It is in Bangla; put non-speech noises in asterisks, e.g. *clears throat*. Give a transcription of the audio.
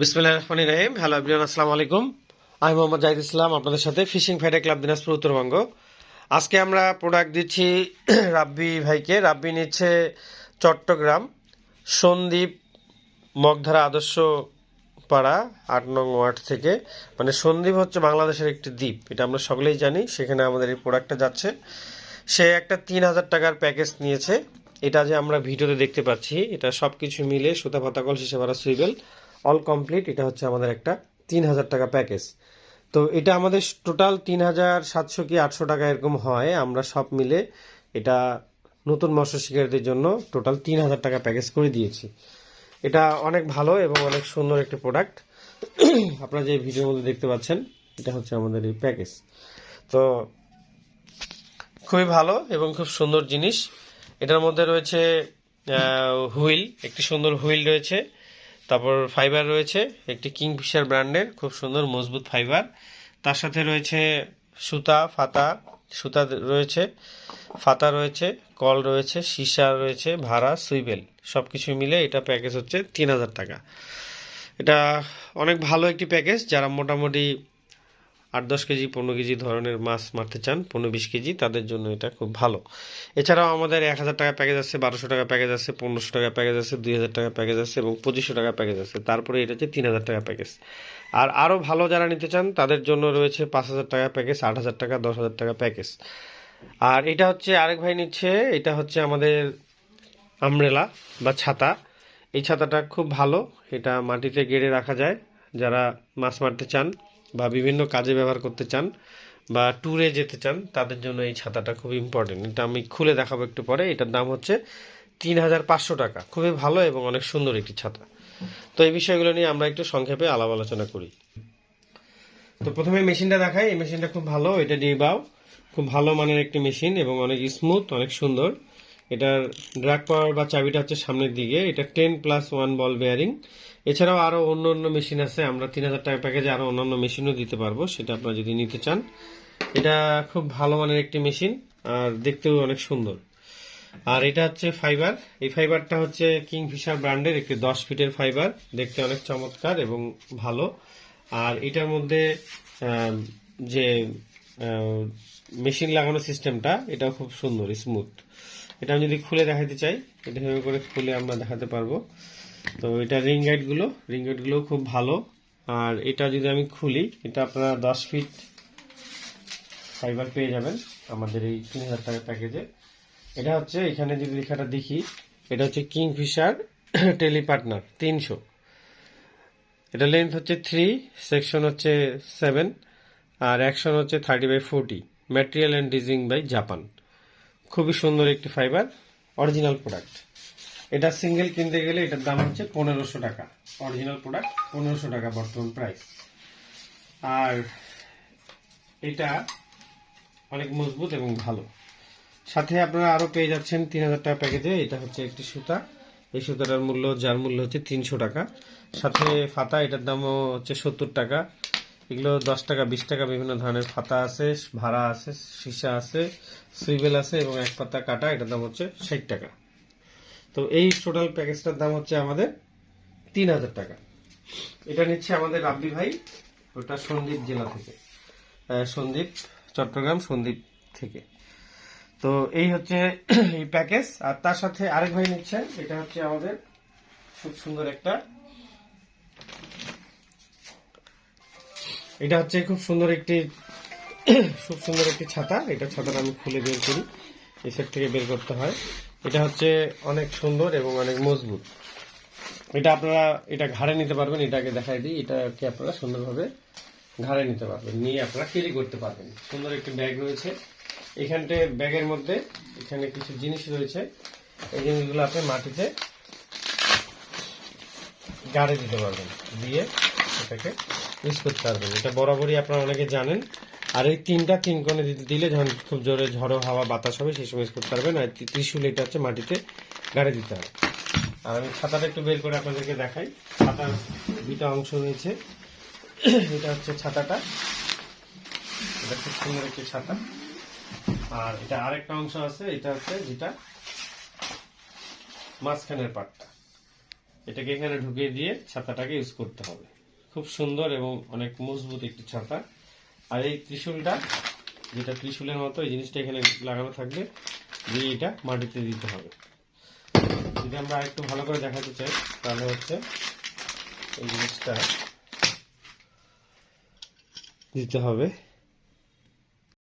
বিসমিল্লাহ রহমান রহিম। হ্যালো এভরিওয়ান, আসসালামু আলাইকুম। আমি মোহাম্মদ জাহিদ ইসলাম, আপনাদের সাথে fishing fighter club Dinajpur Uttarbanga. আজকে আমরা প্রোডাক্ট দিচ্ছি *clears throat* রাব্বি ভাইকে। রাব্বি নিচ্ছে চট্টগ্রাম, সন্দীপ, মগধারা আদর্শ পাড়া, আট নং ওয়ার্ড থেকে। মানে সন্দ্বীপ হচ্ছে বাংলাদেশের একটি দ্বীপ, এটা আমরা সকলেই জানি। সেখানে আমাদের এই প্রোডাক্টটা যাচ্ছে। সে একটা তিন হাজার টাকার প্যাকেজ নিয়েছে। এটা যে আমরা ভিডিওতে দেখতে পাচ্ছি, এটা সব কিছু মিলে সুতা পাতাকল শেষে ভাড়া সুইবেল। অল কমপ্লিট এটা হচ্ছে আমাদের একটা তিন হাজার টাকা প্যাকেজ তো এটা আমাদের টোটাল তিন হাজার সাতশো কি আটশো টাকা এরকম হয়। আমরা সব মিলে এটা নতুন মৎস্য শিকারীদের জন্য টোটাল তিন হাজার টাকা প্যাকেজ করে দিয়েছি। এটা অনেক ভালো এবং অনেক সুন্দর একটি প্রোডাক্ট আপনারা যে ভিডিওর মধ্যে দেখতে পাচ্ছেন, এটা হচ্ছে আমাদের এই প্যাকেজ তো খুবই ভালো এবং খুব সুন্দর জিনিস। এটার মধ্যে রয়েছে হুইল, একটি সুন্দর হুইল রয়েছে। তারপর ফাইবার রয়েছে, একটি কিংফিশার ব্র্যান্ডের, খুব সুন্দর, মজবুত ফাইবার তার সাথে রয়েছে সুতা, ফাতা, সুতা রয়েছে, ফাতা রয়েছে, কল রয়েছে, সীসা রয়েছে, ভাড়া, সুইবেল সব কিছু মিলে এটা প্যাকেজ হচ্ছে তিন হাজার টাকা। এটা অনেক ভালো একটি প্যাকেজ যারা মোটামুটি আট দশ কেজি, পনেরো কেজি ধরনের মাছ মারতে চান, পনেরো বিশ কেজি, তাদের জন্য এটা খুব ভালো। এছাড়াও আমাদের এক হাজার টাকা প্যাকেজ আছে, বারোশো টাকা প্যাকেজ আছে, পনেরোশো টাকা প্যাকেজ আছে, দুই হাজার টাকা প্যাকেজ আছে এবং পঁচিশশো টাকা প্যাকেজ আছে। তারপরে এটা হচ্ছে তিন হাজার টাকা প্যাকেজ আর আরও ভালো যারা নিতে চান, তাদের জন্য রয়েছে পাঁচ হাজার টাকা প্যাকেজ আট হাজার টাকা, দশ হাজার টাকা প্যাকেজ আর এটা হচ্ছে আরেক ভাই নিচ্ছে, এটা হচ্ছে আমাদের আমরেলা বা ছাতা। এই ছাতাটা খুব ভালো, এটা মাটিতে গেড়ে রাখা যায়, যারা মাছ মারতে চান। বা বিভিন্ন কাজে ব্যবহার করতে চান বা ট্যুরে যেতে চান, তাদের জন্য এই ছাতাটা খুব ইম্পর্টেন্ট এটা আমি খুলে দেখাবো একটু পরে। এটার দাম হচ্ছে তিন হাজার পাঁচশো টাকা। খুবই ভালো এবং অনেক সুন্দর একটি ছাতা। তো এই বিষয়গুলো নিয়ে আমরা একটু সংক্ষেপে আলাপ আলোচনা করি। তো প্রথমে মেশিনটা দেখাই। এই মেশিনটা খুব ভালো। এটা ডিবাও খুব ভালো মানের একটি মেশিন এবং অনেক স্মুথ অনেক সুন্দর। এটার ড্রাগ পাওয়ার বা চাবিটা হচ্ছে সামনের দিকে। এটা ten plus one ball bearing এছাড়াও আরও অন্য অন্য মেশিন আছে। আমরা তিন হাজার টাকা প্যাকেজে আরও অন্যান্য মেশিনও দিতে পারব। সেটা আপনারা যদি নিতে চান। এটা খুব ভালো মানের একটি মেশিন আর দেখতেও অনেক সুন্দর। আর এটা হচ্ছে ফাইবার এই ফাইবারটা হচ্ছে কিংফিশার ব্র্যান্ডের একটি দশ ফিটের ফাইবার দেখতে অনেক চমৎকার এবং ভালো। আর এটার মধ্যে যে মেশিন লাগানো সিস্টেমটা এটাও খুব সুন্দর স্মুথ এটা আমি যদি খুলে দেখাতে চাই, এটা করে খুলে আমরা দেখাতে পারব। তো এটা রিংগুলো রিংগুলো খুব ভালো। আর এটা যদি আমি খুলি, এটা আপনারা দশ ফিট ফাইবার পেয়ে যাবেন আমাদের এই তিন হাজার টাকা প্যাকেজে এটা হচ্ছে, এখানে যদি লেখাটা দেখি, এটা হচ্ছে কিংফিশার টেলিপার্টনার *coughs* তিনশো। এটা লেন্থ হচ্ছে থ্রি সেকশন হচ্ছে সেভেন আর অ্যাকশন হচ্ছে thirty by forty material and design by Japan খুবই সুন্দর একটি ফাইবার অরিজিনাল প্রোডাক্ট এটা সিঙ্গেল কিনতে গেলে এটার দাম হচ্ছে পনেরোশো টাকা। অরিজিনাল প্রোডাক্ট পনেরোশো টাকা বর্তমান প্রাইস আর এটা অনেক মজবুত এবং ভালো। সাথে আপনারা আরও পেয়ে যাচ্ছেন তিন হাজার টাকা প্যাকেজে এটা হচ্ছে একটি সুতা। এই সুতাটার মূল্য, যার মূল্য হচ্ছে তিনশো টাকা। সাথে ফাতা, এটার দামও হচ্ছে সত্তর টাকা। এগুলো দশ টাকা বিশ টাকা বিভিন্ন ধরনের ফাতা আছে ভাড়া আছে সীসা আছে সুইবেল আছে এবং এক পাতা কাটা এটার দাম হচ্ছে ষাট টাকা। তো এই টোটাল প্যাকেজটার দাম হচ্ছে আমাদের তিন হাজার টাকা। এটা নিচ্ছে আমাদের রাব্বি ভাই ওটা সন্দ্বীপ জেলা থেকে। আহ, সন্দ্বীপ চট্টগ্রাম সন্দ্বীপ থেকে। তো এই হচ্ছে এই প্যাকেজ। আর তার সাথে আরেক ভাই নিচ্ছেন এটা হচ্ছে আমাদের খুব সুন্দর একটা এটা হচ্ছে খুব সুন্দর একটি, খুব সুন্দর একটি ছাতা। এটা ছাতাটা আমি খুলে বের করি, এই সেট থেকে বের করতে হয়। এটা হচ্ছে অনেক সুন্দর এবং অনেক মজবুত। এটা আপনারা, এটা ঘাড়ে নিতে পারবেন এটাকে দেখাই দিই। এটাকে আপনারা সুন্দরভাবে ঘাড়ে নিতে পারবেন, নিয়ে আপনারা ক্যারি করতে পারবেন। সুন্দর একটি ব্যাগ রয়েছে। এখানটে ব্যাগের মধ্যে এখানে কিছু জিনিস রয়েছে। এই জিনিসগুলো আপনি মাটিতে গাড়ে দিতে পারবেন, দিয়ে এটাকে ইউজ করতে পারবেন। এটা বরাবরই আপনারা অনেকে জানেন। আর এই তিনটা তিন কোণে দিলে যখন খুব জোরে ঝড়ো হাওয়া, বাতাস হবে, সেই সময় ইউজ করতে পারবেন। আর ত্রি- ত্রিশূল এটা হচ্ছে মাটিতে গাড়ে দিতে হবে। আর আমি ছাতাটা একটু বের করে আপনাদেরকে দেখাই। ছাতার দুইটা অংশ রয়েছে। এটা হচ্ছে ছাতাটা। এটা খুব সুন্দর একটি ছাতা। আর এটা আরেকটা অংশ আছে, এটা হচ্ছে যেটা মাঝখানের পাটটা এটাকে এখানে ঢুকিয়ে দিয়ে ছাতাটাকে ইউজ করতে হবে। খুব সুন্দর এবং অনেক মজবুত একটি ছাতা। আর এই ত্রিশুলটা, যেটা ত্রিশুলের মতো, এই জিনিসটা এখানে লাগানো থাকবে, দিয়ে এটা মাটিতে দিতে হবে। যদি আমরা একটু ভালো করে দেখাতে চাই, তাহলে হচ্ছে এই জিনিসটা দিতে হবে।